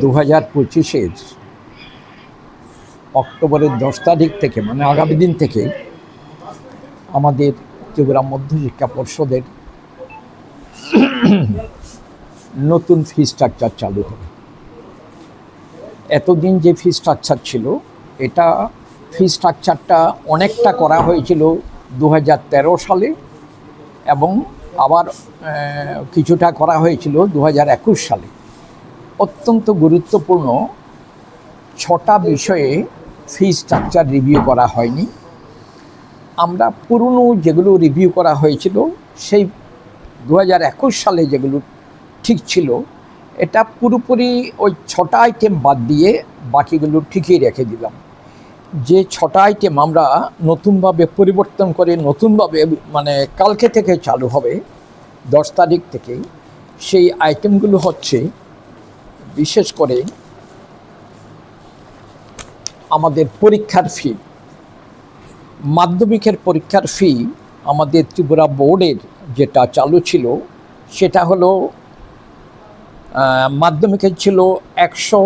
দু হাজার পঁচিশের অক্টোবরের দশ তারিখ থেকে মানে আগামী দিন থেকে আমাদের ত্রিপুরা মধ্যশিক্ষা পর্ষদের নতুন ফি স্ট্রাকচার চালু হবে। এতদিন যে ফি স্ট্রাকচার ছিল, এটা ফি স্ট্রাকচারটা অনেকটা করা হয়েছিল দু হাজার তেরো সালে এবং আবার কিছুটা করা হয়েছিল দু হাজার একুশ সালে। অত্যন্ত গুরুত্বপূর্ণ ছটা বিষয়ে ফি স্ট্রাকচার রিভিউ করা হয়নি। আমরা পুরনো যেগুলো রিভিউ করা হয়েছিল, সেই দু হাজার একুশ সালে যেগুলো ঠিক ছিল, এটা পুরোপুরি ওই ছটা আইটেম বাদ দিয়ে বাকিগুলো ঠিকই রেখে দিলাম। যে ছটা আইটেম আমরা নতুনভাবে পরিবর্তন করে নতুনভাবে মানে কালকে থেকে চালু হবে, দশ তারিখ থেকে সেই আইটেমগুলো হচ্ছে বিশেষ করে আমাদের পরীক্ষার ফি মাধ্যমিকের পরীক্ষার ফি আমাদের ত্রিপুরা বোর্ডের যেটা চালু ছিল, সেটা হলো মাধ্যমিকের ছিল একশো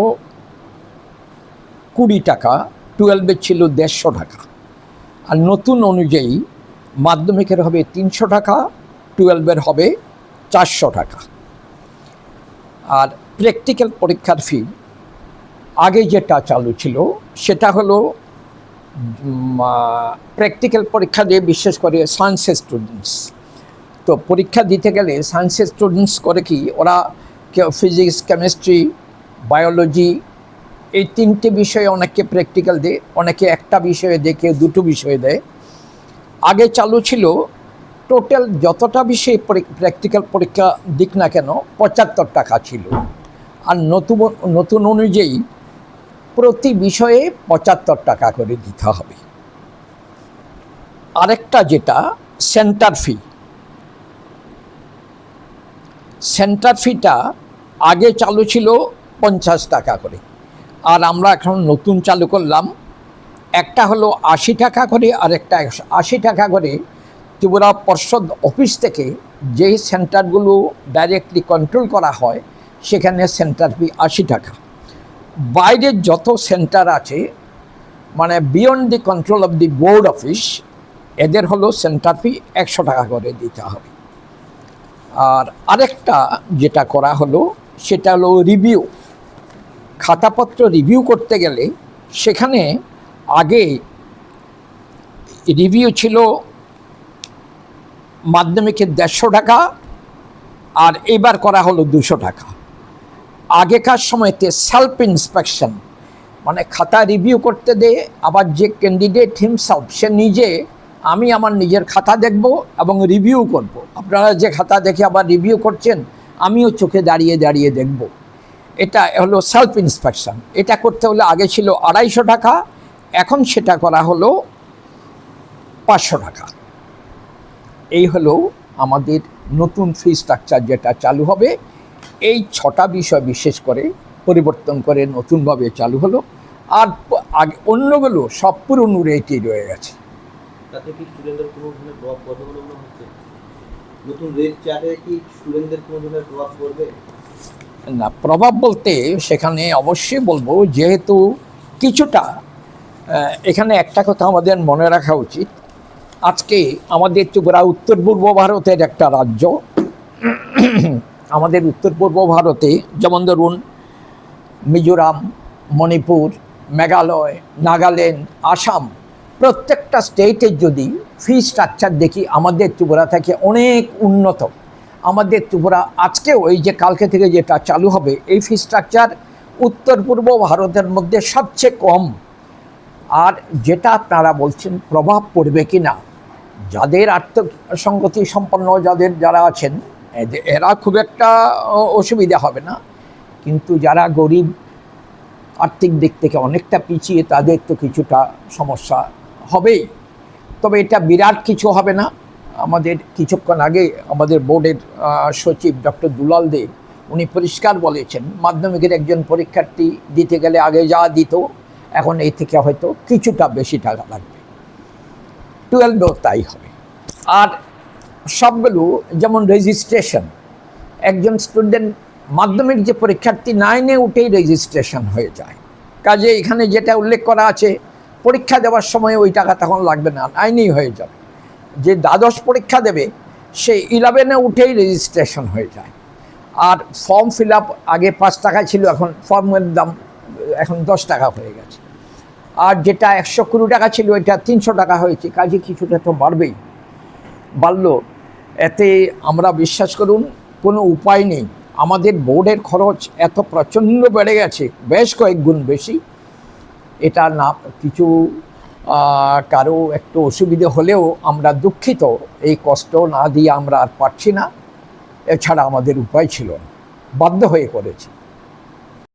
কুড়ি টাকা টুয়েলভের ছিল দেড়শো টাকা। আর নতুন অনুযায়ী মাধ্যমিকের হবে তিনশো টাকা টুয়েলভের হবে চারশো টাকা। আর প্র্যাকটিক্যাল পরীক্ষার ফি আগে যেটা চালু ছিল, সেটা হলো প্র্যাকটিক্যাল পরীক্ষা দিয়ে বিশেষ করে সায়েন্সের স্টুডেন্টস তো পরীক্ষা দিতে গেলে সায়েন্সের স্টুডেন্টস করে কি, ওরা কেউ ফিজিক্স কেমিস্ট্রি বায়োলজি এই তিনটে বিষয়ে অনেকে প্র্যাকটিক্যাল দেয়, অনেকে একটা বিষয়ে দেয়, কেউ দুটো বিষয়ে দেয়। আগে চালু ছিল টোটাল যতটা বিষয়ে প্র্যাকটিক্যাল পরীক্ষা দিক না কেন, পঁচাত্তর টাকা ছিল। আর নতুন নতুন অনুযায়ী প্রতি বিষয়ে পঁচাত্তর টাকা করে দিতে হবে। আরেকটা যেটা সেন্টার ফি সেন্টার ফিটা আগে চালু ছিল পঞ্চাশ টাকা করে। আর আমরা এখন নতুন চালু করলাম, একটা হলো আশি টাকা করে, আর একটা আশি টাকা করে ত্রিপুরা পর্ষদ অফিস থেকে যেই সেন্টারগুলো ডাইরেক্টলি কন্ট্রোল করা হয় সেখানে সেন্টার ফি আশি টাকা। বাইরের যত সেন্টার আছে মানে beyond the control of the board office এদের হলো সেন্টার ফি একশো টাকা করে দিতে হবে। আর আরেকটা যেটা করা হলো, সেটা হলো রিভিউ খাতাপত্র রিভিউ করতে গেলে সেখানে আগে রিভিউ ছিল মাধ্যমিকের দেড়শো টাকা, আর এবার করা হলো দুশো টাকা। আগেকার সময়তে সেলফ ইন্সপেকশন মানে খাতা রিভিউ করতে দে আবার যে ক্যান্ডিডেট হিমসেলফ সে নিজে, আমি আমার নিজের খাতা দেখব এবং রিভিউ করব। আপনারা যে খাতা দেখে আবার রিভিউ করছেন, আমিও চোখে দাঁড়িয়ে দাঁড়িয়ে দেখব। এটা হলো সেলফ ইন্সপেকশন এটা করতে হলে আগে ছিল আড়াইশো টাকা, এখন সেটা করা হলো পাঁচশো টাকা। এই হলো আমাদের নতুন ফি স্ট্রাকচার যেটা চালু হবে। এই ছটা বিষয় বিশেষ করে পরিবর্তন করে নতুনভাবে চালু হলো। আর আগে অন্যগুলো সব পুরনো রেটই রয়ে গেছে। তাতে কি স্টুডেন্টদের কোনো ধরনের প্রভাব পড়বে বলে মনে হচ্ছে? নতুন রেট চার্টে কি স্টুডেন্টদের কোনো ধরনের প্রভাব পড়বে? না প্রভাব বলতে সেখানে অবশ্যই বলব যেহেতু কিছুটা এখানে একটা কথা আমাদের মনে রাখা উচিত। আজকে আমাদের ত্রিপুরা উত্তর পূর্ব ভারতের একটা রাজ্য আমাদের উত্তর পূর্ব ভারতে যেমন ধরুন মিজোরাম, মণিপুর, মেঘালয়, নাগাল্যান্ড, আসাম প্রত্যেকটা স্টেটের যদি ফি স্ট্রাকচার দেখি, আমাদের ত্রিপুরা থেকে অনেক উন্নত। আমাদের ত্রিপুরা আজকেও ওই যে কালকে থেকে যেটা চালু হবে, এই ফি স্ট্রাকচার উত্তর পূর্ব ভারতের মধ্যে সবচেয়ে কম। আর যেটা আপনারা বলছেন, প্রভাব পড়বে কি না যাদের আত্মসঙ্গতি সম্পন্ন, যাদের যারা আছেন এরা খুব একটা অসুবিধা হবে না। কিন্তু যারা গরিব, আর্থিক দিক থেকে অনেকটা পিছিয়ে, তাদের তো কিছুটা সমস্যা হবেই। তবে এটা বিরাট কিছু হবে না। আমাদের কিছুক্ষণ আগে আমাদের বোর্ডের সচিব ডক্টর দুলাল দেব উনি পরিষ্কার বলেছেন, মাধ্যমিকের একজন পরীক্ষার্থী দিতে গেলে আগে যা দিত, এখন এই থেকে হয়তো কিছুটা বেশি টাকা লাগবে। টুয়েলভেও তাই হবে। আর সবগুলো যেমন রেজিস্ট্রেশন একজন স্টুডেন্ট মাধ্যমিক যে পরীক্ষার্থী নাইনে উঠেই রেজিস্ট্রেশন হয়ে যায়। কাজে এখানে যেটা উল্লেখ করা আছে, পরীক্ষা দেওয়ার সময় ওই টাকা তখন লাগবে না নাইনেই হয়ে যাবে। যে দ্বাদশ পরীক্ষা দেবে, সে ইলেভেনে উঠেই রেজিস্ট্রেশন হয়ে যায়। আর ফর্ম ফিল আপ আগে পাঁচ টাকা ছিল, এখন ফর্মের দাম, এখন দশ টাকা হয়ে গেছে। আর যেটা একশো কুড়ি টাকা ছিল এটা তিনশো টাকা হয়েছে, কাজে কিছুটা তো বাড়বেই। বাড়লো এতে আমরা বিশ্বাস করুন, কোনো উপায় নেই। আমাদের বোর্ডের খরচ এত প্রচণ্ড বেড়ে গেছে, বেশ কয়েক গুণ বেশি। এটা না, কিছু কারও একটু অসুবিধে হলেও আমরা দুঃখিত, এই কষ্ট না দিয়ে আমরা আর পারছি না। এছাড়া আমাদের উপায় ছিল না, বাধ্য হয়ে করেছি।